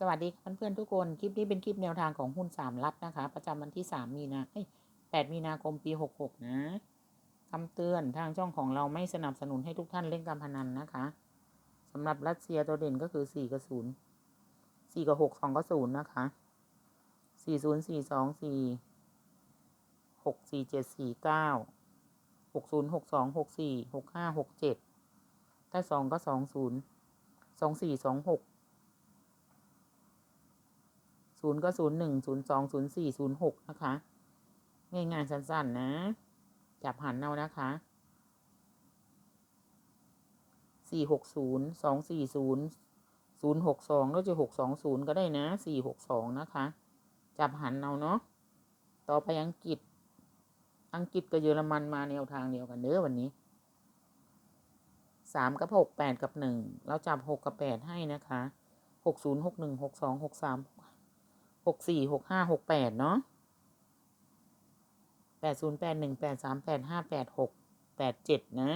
สวัสดีเพื่อนๆทุกคน คลิปนี้เป็นคลิปแนวทางของหุ้นสามรัฐนะคะ ประจำวันที่สามมีนาเอ้ยแปดมีนาคมปีหกหกนะคำเตือนทางช่องของเราไม่สนับสนุนให้ทุกท่านเล่นการพนันนะคะสำหรับรัสเซียตัวเด่นก็คือสี่กับศูนย์สี่กับหกสองกับศูนย์นะคะสี่ศูนย์สี่สองสี่หกสี่เจ็ดสี่เก้าหกศูนย์หกสองหกสี่หกห้าหกเจ็ดถ้าสองก็สองศูนย์สองสี่สองหก ศูนย์ก็ศูนย์หนึ่งศูนย์สองศูนย์สี่ศูนย์หกนะคะ ง่ายๆสั้นๆนะ จับหันเอานะคะสี่หกศูนย์สองสี่ศูนย์ศูนย์หกสองแล้วจะหกสองศูนย์ก็ได้นะสี่หกสองนะคะ จับหันเอาเนาะต่อไปอังกฤษ อังกฤษกับเยอรมันมาแนวทางเดียวกันเด้อวันนี้สามกับหกแปดกับหนึ่งเราจับหกกับแปดให้นะคะหกศูนย์หกหนึ่งหกสองหกสามหก หกสี่หกห้าหกแปดเนาะแปดศูนย์แปดหนึ่งแปดสามแปดห้าแปดหกแปดเจ็ดนะ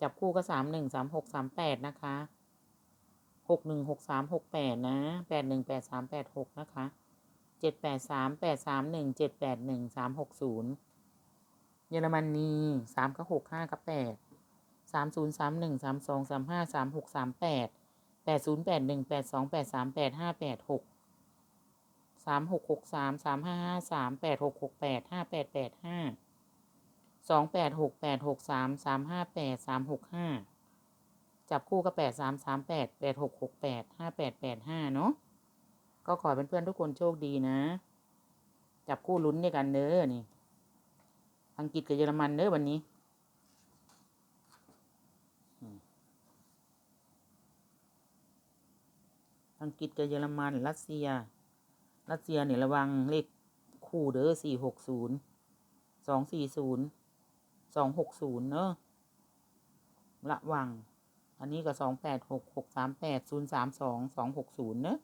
จับคู่ก็สามหนึ่งสามหกสามแปดนะคะหกหนึ่งหกสามหกแปดนะแปดหนึ่งแปดสามแปดหกนะคะเจ็ดแปดสามแปดสามหนึ่งเจ็ดแปดหนึ่งสามหกศูนย์เยอรมนีสามกับหกห้ากับแปดสามศูนย์สามหนึ่งสามสองสามห้าสามหกสามแปดแปดศูนย์แปดหนึ่งแปดสองแปดสามแปดห้าแปดหก สามหกหกสามสามห้าห้าสามแปดหกหกแปดห้าแปดแปดห้าสองแปดหกแปดหกสามสามห้าแปดสามหกห้าจับคู่ก็แปดสามสามแปดแปดหกหกแปดห้าแปดแปดห้าเนาะก็ขอเป็นเพื่อนๆทุกคนโชคดีนะ จับคู่ลุ้นด้วยกันเด้อนี่ อังกฤษกับเยอรมันเด้อวันนี้อังกฤษกับเยอรมัน รัสเซีย รัสเซียเนี่ยระวังเลขคู่เด้อสี่หกศูนย์สองสี่ศูนย์สองหกศูนย์เนอะระวัง อันนี้ก็สองแปดหกหกสามแปดศูนย์สามสองสองหกศูนย์เนอะ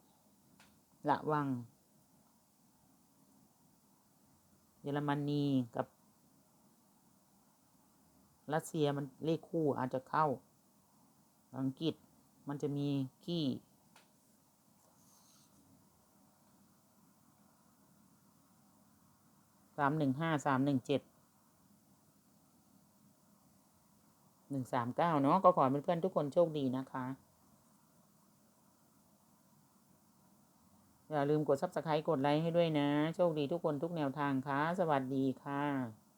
ระวัง เยอรมนีกับรัสเซียมันเลขคู่อาจจะเข้า อังกฤษมันจะมีขี้ามหนึ่งห้าสามหนึ่งเจ็ดหนึ่งสามเก้าเนาะก็ขอให้เพื่อนๆทุกคนโชคดีนะคะ อย่าลืมกด s u b สไครต์กดไลค์ให้ด้วยนะ โชคดีทุกคนทุกแนวทางค่ะ สวัสดีค่ะ